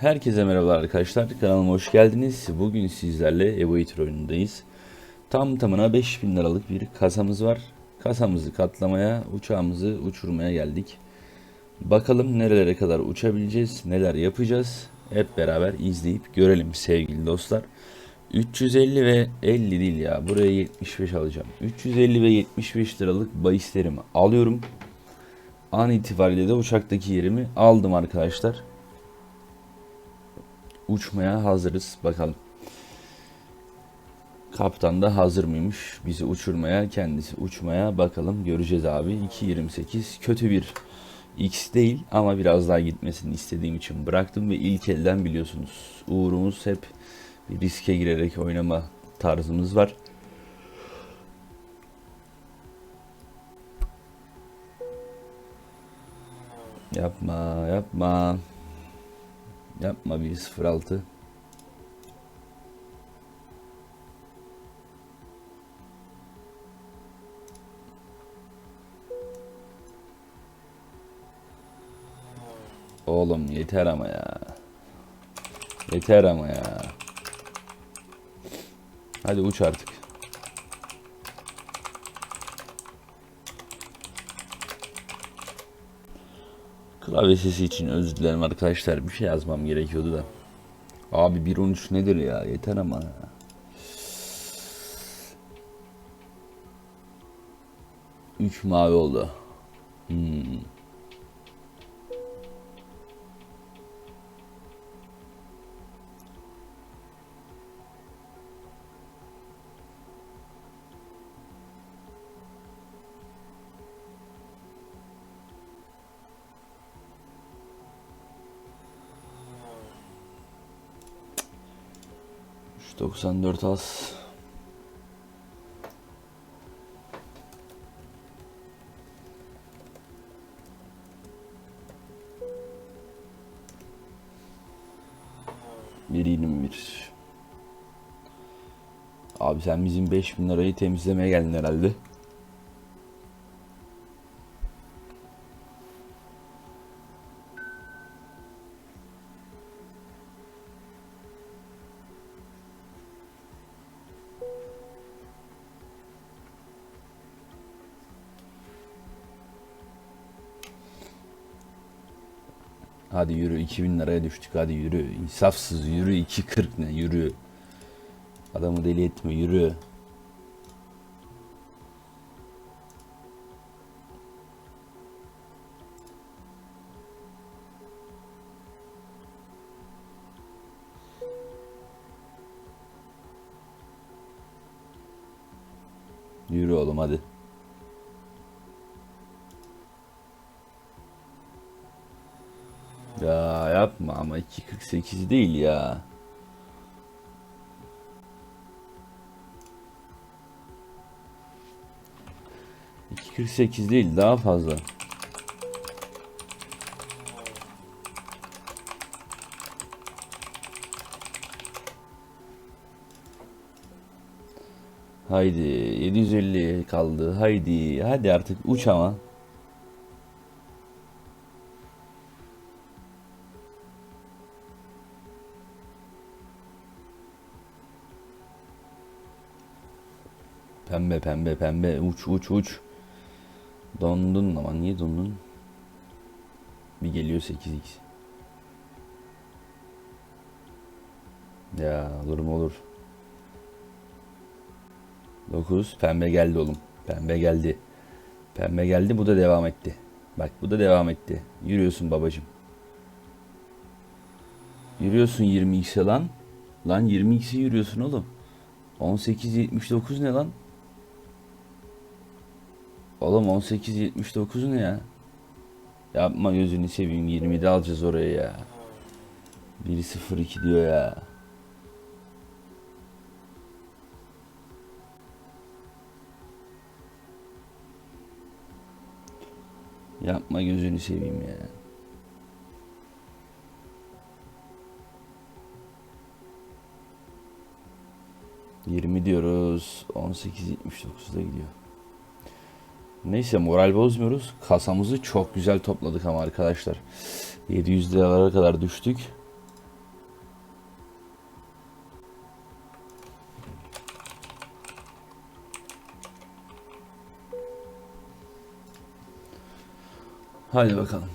Herkese merhabalar arkadaşlar. Kanalıma hoş geldiniz. Bugün sizlerle Evo Eater oyunundayız. Tam tamına 5000 liralık bir kasamız var. Kasamızı katlamaya, uçağımızı uçurmaya geldik. Bakalım nerelere kadar uçabileceğiz, neler yapacağız. Hep beraber izleyip görelim sevgili dostlar. 350 ve 50 değil ya. Buraya 75 alacağım. 350 ve 75 liralık bahislerimi alıyorum. An itibariyle de uçaktaki yerimi aldım arkadaşlar uçmaya hazırız. Bakalım. Kaptan da hazır mıymış? Bizi uçurmaya, kendisi uçmaya bakalım göreceğiz abi. 2.28 kötü bir X değil ama biraz daha gitmesini istediğim için bıraktım ve ilk elden biliyorsunuz. Uğurumuz hep bir riske girerek oynama tarzımız var. Yapma, yapma. Yapma 106. Oğlum yeter ama ya. Yeter ama ya. Hadi uç artık. Klavye sesi için özür dilerim arkadaşlar. Bir şey yazmam gerekiyordu da. Abi 1.13 nedir ya? Yeter ama. Üç mavi oldu. Hmm. 94 az. Bir bir. Abi sen bizim 5000 lirayı temizlemeye geldin herhalde. Hadi yürü 2000 liraya düştük hadi yürü. İnsafsız yürü 2.40 ne yürü. Adamı deli etme yürü. Yürü oğlum hadi. Ya yapma ama 2.48 değil ya. ...2.48 değil daha fazla. Haydi 750 kaldı. Haydi hadi artık uç ama. Pembe pembe pembe uç uç uç. Dondun ama niye dondun? Bir geliyor 8x. Ya olur mu olur. 9 pembe geldi oğlum. Pembe geldi. Pembe geldi bu da devam etti. Bak bu da devam etti. Yürüyorsun babacım. Yürüyorsun 20x'e lan. Lan 20x'e yürüyorsun oğlum. 18.79 ne lan? Oğlum 18.79 ne ya? Yapma gözünü seveyim 20'de alacağız oraya ya. 1.02 diyor ya. Yapma gözünü seveyim ya. Yirmi diyoruz. 18.79'da gidiyor. Neyse moral bozmuyoruz. Kasamızı çok güzel topladık ama arkadaşlar. 700 liralara kadar düştük. Haydi bakalım.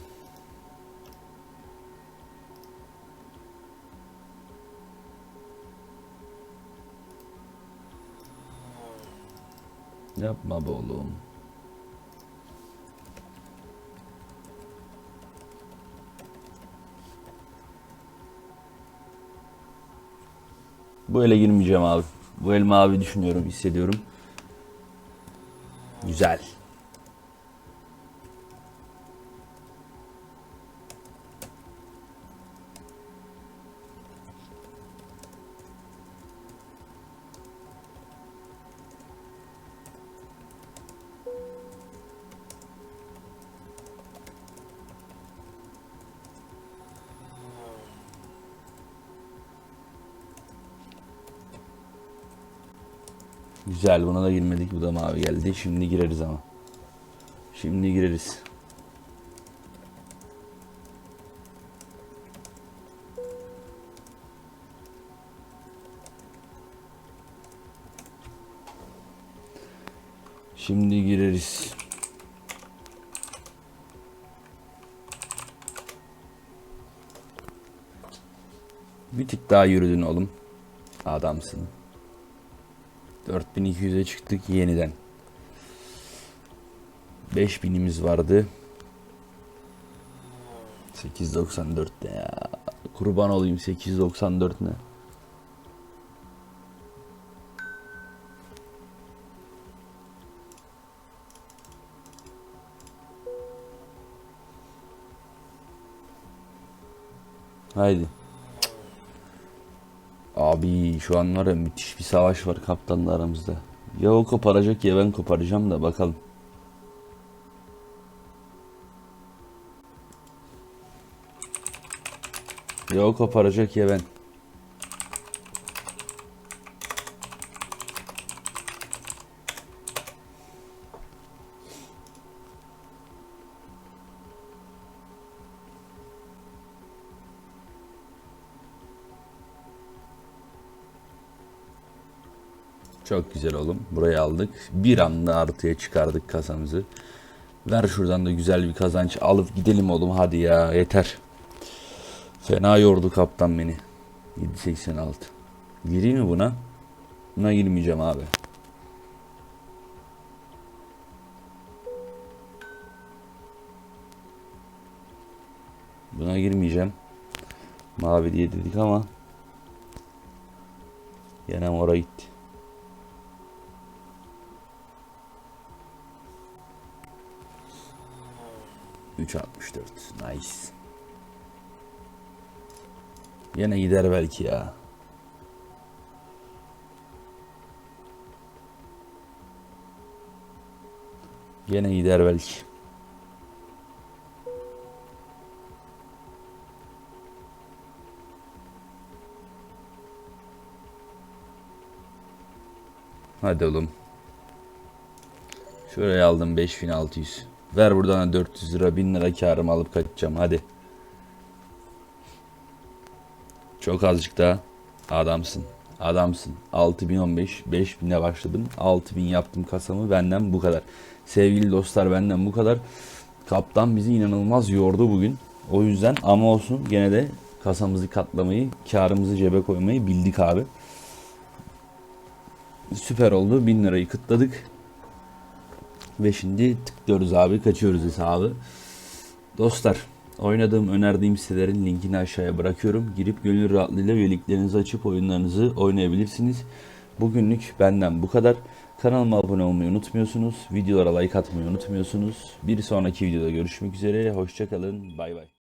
Yapma be oğlum. Bu ele girmeyeceğim abi. Bu el mavi düşünüyorum, hissediyorum. Güzel. Güzel buna da girmedik. Bu da mavi geldi. Şimdi gireriz ama. Şimdi gireriz. Şimdi gireriz. Bir tık daha yürüdün oğlum. Adamsın. 4200'e çıktık yeniden. 5000'imiz vardı. 894 ne ya? Kurban olayım 894 ne? Haydi. Abi şu an var ya müthiş bir savaş var kaptanla aramızda. Ya o koparacak ya ben koparacağım da bakalım. Ya o koparacak ya ben. Çok güzel oğlum. Burayı aldık. Bir anda artıya çıkardık kasamızı. Ver şuradan da güzel bir kazanç alıp gidelim oğlum hadi ya yeter. Fena yordu kaptan beni. 7.86. Gireyim mi buna? Buna girmeyeceğim abi. Buna girmeyeceğim. Mavi diye dedik ama Yine oraya gitti. Üç altmış dört. Nice. Yine gider belki ya. Yine gider belki. Hadi oğlum. Şuraya aldım 5600. Ver buradan 400 lira 1000 lira karımı alıp kaçacağım hadi. Çok azıcık daha. Adamsın. Adamsın. 6015 5000'e başladım. 6000 yaptım kasamı benden bu kadar. Sevgili dostlar benden bu kadar. Kaptan bizi inanılmaz yordu bugün. O yüzden ama olsun gene de kasamızı katlamayı, karımızı cebe koymayı bildik abi. Süper oldu. 1000 lirayı kıtladık. Ve şimdi tıklıyoruz abi. Kaçıyoruz hesabı. Dostlar oynadığım önerdiğim sitelerin linkini aşağıya bırakıyorum. Girip gönül rahatlığıyla üyeliklerinizi açıp oyunlarınızı oynayabilirsiniz. Bugünlük benden bu kadar. Kanalıma abone olmayı unutmuyorsunuz. Videolara like atmayı unutmuyorsunuz. Bir sonraki videoda görüşmek üzere. Hoşçakalın. Bay bay.